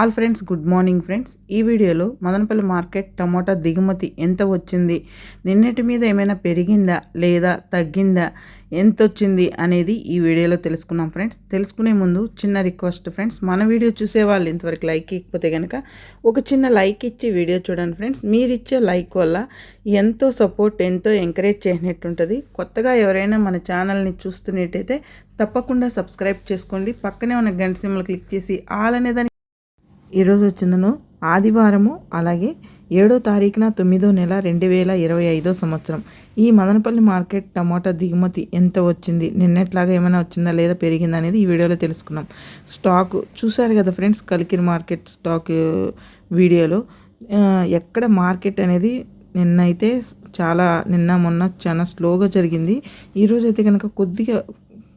All friends good morning friends. ఈ వీడియోలో Madanapalle market tomato దిగుమతి ఎంత వచ్చింది? నిన్నటి మీద ఏమైనా పెరిగిందా? లేదా తగ్గిందా? ఎంత వచ్చింది అనేది ఈ వీడియోలో తెలుసుకున్నాం ఫ్రెండ్స్. తెలుసుకునే ముందు చిన్న రిక్వెస్ట్ ఫ్రెండ్స్. మన వీడియో చూసే వాళ్ళు ఇంతవరకు లైక్ ఇకపోతే కనుక ఒక చిన్న లైక్ ఇచ్చి వీడియో చూడండి ఫ్రెండ్స్. మీరు ఇచ్చే లైక్ వల్ల ఎంతో సపోర్ట్ ఎంతో ఎంకరేజ్ చేసినట్టు ఉంటుంది కొత్తగా ఎవరైనా మన ఛానల్ని చూస్తున్నట్టయితే తప్పకుండా సబ్స్క్రైబ్ చేసుకోండి. పక్కనే ఉన్న గంట సిమ్లు క్లిక్ చేసి ఆల్ అనేదాన్ని ఈరోజు వచ్చిందను ఆదివారము అలాగే ఏడో తారీఖున తొమ్మిదో నెల రెండు వేల ఇరవై ఐదో సంవత్సరం. ఈ మదనపల్లి మార్కెట్ టమాటా దిగుమతి ఎంత వచ్చింది? నిన్నట్లాగా ఏమైనా వచ్చిందా లేదా పెరిగిందా అనేది ఈ వీడియోలో తెలుసుకున్నాం. స్టాక్ చూశారు కదా ఫ్రెండ్స్ కలికిరి మార్కెట్ స్టాక్ వీడియోలో. ఎక్కడ మార్కెట్ అనేది నిన్నైతే చాలా నిన్న మొన్న చాలా స్లోగా జరిగింది. ఈరోజు అయితే కనుక కొద్దిగా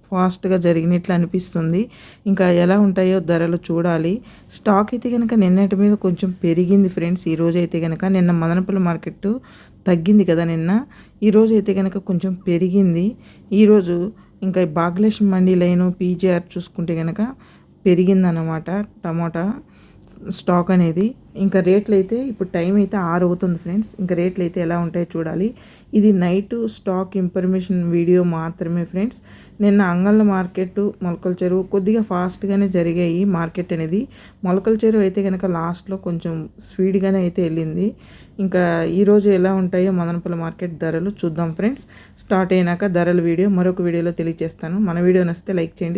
ఫాస్ట్గా జరిగినట్లు అనిపిస్తుంది ఇంకా ఎలా ఉంటాయో ధరలు చూడాలి. స్టాక్ అయితే కనుక నిన్నటి మీద కొంచెం పెరిగింది ఫ్రెండ్స్. ఈరోజు అయితే కనుక నిన్న మదనపల్లి మార్కెట్ తగ్గింది కదా నిన్న. ఈరోజు అయితే కనుక కొంచెం పెరిగింది. ఈరోజు ఇంకా బాగ్లేషన్ మండీ లైను పీజీఆర్ చూసుకుంటే కనుక పెరిగిందన్నమాట టమాటా. స్టాక్ అనేది. ఇంకా రేట్లు అయితే ఇప్పుడు టైం అయితే ఆరు అవుతుంది ఫ్రెండ్స్. ఇంకా రేట్లు అయితే ఎలా ఉంటాయో చూడాలి. ఇది నైట్ స్టాక్ ఇన్ఫర్మేషన్ వీడియో మాత్రమే ఫ్రెండ్స్. నిన్న అంగళ్ళ మార్కెట్ మొలకల చెరువు కొద్దిగా ఫాస్ట్గానే జరిగాయి మార్కెట్ అనేది. మొలకల చెరువు అయితే కనుక లాస్ట్లో కొంచెం స్పీడ్గానే అయితే వెళ్ళింది. ఇంకా ఈరోజు ఎలా ఉంటాయో మదనపల్లి మార్కెట్ ధరలు చూద్దాం ఫ్రెండ్స్. స్టార్ట్ అయినాక ధరల వీడియో మరొక వీడియోలో తెలియజేస్తాను. మన వీడియో నచ్చితే లైక్ చేయండి.